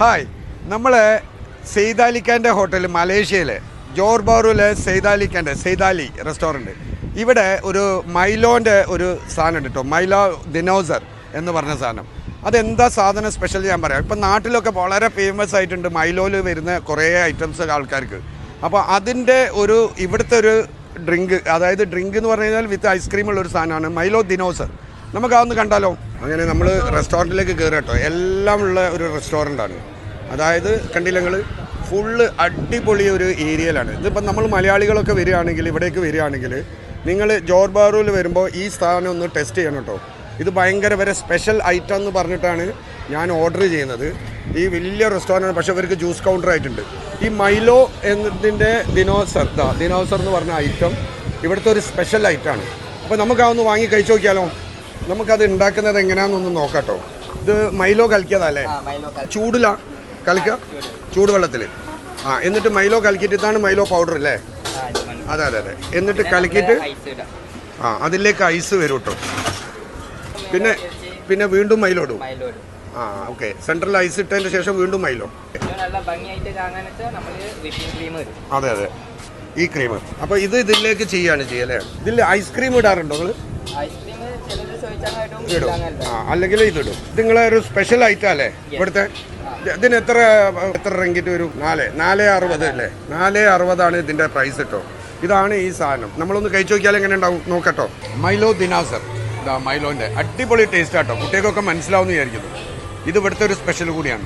Hi. നമ്മൾ സെയ്താലിക്കാന്റെ hotel മലേഷ്യയിലെ ജോർബാറൂലെ സെയ്താലിക്കാന്റെ Seythali restaurant. ഇവിടെ ഒരു മൈലോന്റെ ഒരു സാധനം ഉണ്ട് കേട്ടോ മൈലോ ദിനോസർ എന്ന് പറഞ്ഞ സാധനം. അതെന്താ സാധനം സ്പെഷ്യൽ ഞാൻ പറയാം. ഇപ്പം നാട്ടിലൊക്കെ വളരെ ഫേമസ് ആയിട്ടുണ്ട് മൈലോയിൽ വരുന്ന കുറേ ഐറ്റംസ് ആൾക്കാർക്ക്. അപ്പോൾ അതിന്റെ ഒരു ഇവിടുത്തെ ഒരു ഡ്രിങ്ക് അതായത് ഡ്രിങ്ക് എന്ന് പറഞ്ഞു കഴിഞ്ഞാൽ വിത്ത് ഐസ്ക്രീം ഉള്ള ഒരു സാധനമാണ് മൈലോ ദിനോസർ. നമുക്ക് അതൊന്ന് കണ്ടാലോ? അങ്ങനെ നമ്മൾ റെസ്റ്റോറന്റിലേക്ക് കയറി കേട്ടോ എല്ലാം ഉള്ള ഒരു റെസ്റ്റോറന്റാണ് അതായത് കണ്ടില്ല നിങ്ങൾ ഫുള്ള് അടിപൊളി ഒരു ഏരിയയിലാണ്. ഇതിപ്പം നമ്മൾ മലയാളികളൊക്കെ വരികയാണെങ്കിൽ ഇവിടേക്ക് വരികയാണെങ്കിൽ നിങ്ങൾ ജോർബാറൂൽ വരുമ്പോൾ ഈ സ്ഥാനം ഒന്ന് ടെസ്റ്റ് ചെയ്യണം കേട്ടോ ഇത് ഭയങ്കര വരെ സ്പെഷ്യൽ ഐറ്റം എന്ന് പറഞ്ഞിട്ടാണ് ഞാൻ ഓർഡർ ചെയ്യുന്നത്. ഈ വലിയ റെസ്റ്റോറന്റ് പക്ഷേ ഇവർക്ക് ജ്യൂസ് കൗണ്ടർ ആയിട്ടുണ്ട്. ഈ മൈലോ എന്നതിന്റെ ദിനോസർ ദിനോസർ എന്ന് പറഞ്ഞ ഐറ്റം ഇവിടുത്തെ ഒരു സ്പെഷ്യൽ ഐറ്റമാണ് അപ്പോൾ നമുക്ക് അതൊന്ന് വാങ്ങി കഴിച്ചു നോക്കിയാലോ? നമുക്കത് ഉണ്ടാക്കുന്നത് എങ്ങനെയാണെന്നൊന്ന് നോക്കാട്ടോ. ഇത് മൈലോ കലക്കിയതല്ലേ? ചൂടില? കലക്കുക ചൂടുവെള്ളത്തിൽ ആ എന്നിട്ട് മൈലോ കലക്കിയിട്ട് ഇതാണ് മൈലോ പൗഡർ അല്ലേ അതെ അതെ അതെ. എന്നിട്ട് കലക്കിയിട്ട് ആ അതിലേക്ക് ഐസ് വരും കേട്ടോ പിന്നെ പിന്നെ വീണ്ടും മൈലോ ഇടും. ആ ഓക്കെ. സെൻട്രൽ ഐസ് ഇട്ടതിന് ശേഷം വീണ്ടും മൈലോ. അതെ അതെ. ഈ ക്രീം. അപ്പോൾ ഇത് ഇതിലേക്ക് ചെയ്യാണ് ചെയ്യല്ലേ? ഇതിൽ ഐസ്ക്രീം ഇടാറുണ്ടോ നിങ്ങൾ ഇടും ഇടാങ്ങല്ല ആ അല്ലെങ്കിൽ ഇതിടും. ഇത് നിങ്ങളെ ഒരു സ്പെഷ്യൽ ഐറ്റം അല്ലേ ഇവിടുത്തെ ഇതിന് എത്ര എത്ര റെങ്കിറ്റ് വരും? നാല്. നാല് അറുപത് അല്ലേ? നാല് അറുപതാണ് ഇതിന്റെ പ്രൈസ് കേട്ടോ ഇതാണ് ഈ സാധനം. നമ്മളൊന്ന് കഴിച്ചു നോക്കിയാൽ എങ്ങനെ ഉണ്ടാവും? നോക്കട്ടോ. മൈലോ ദിനാസർ ഇതാ മൈലോന്റെ അടിപൊളി ടേസ്റ്റ് ആട്ടോ. കുട്ടികൾക്കൊക്കെ മനസ്സിലാവുമെന്ന് വിചാരിക്കുന്നു. ഇത് ഇവിടുത്തെ ഒരു സ്പെഷ്യൽ കൂടിയാണ്.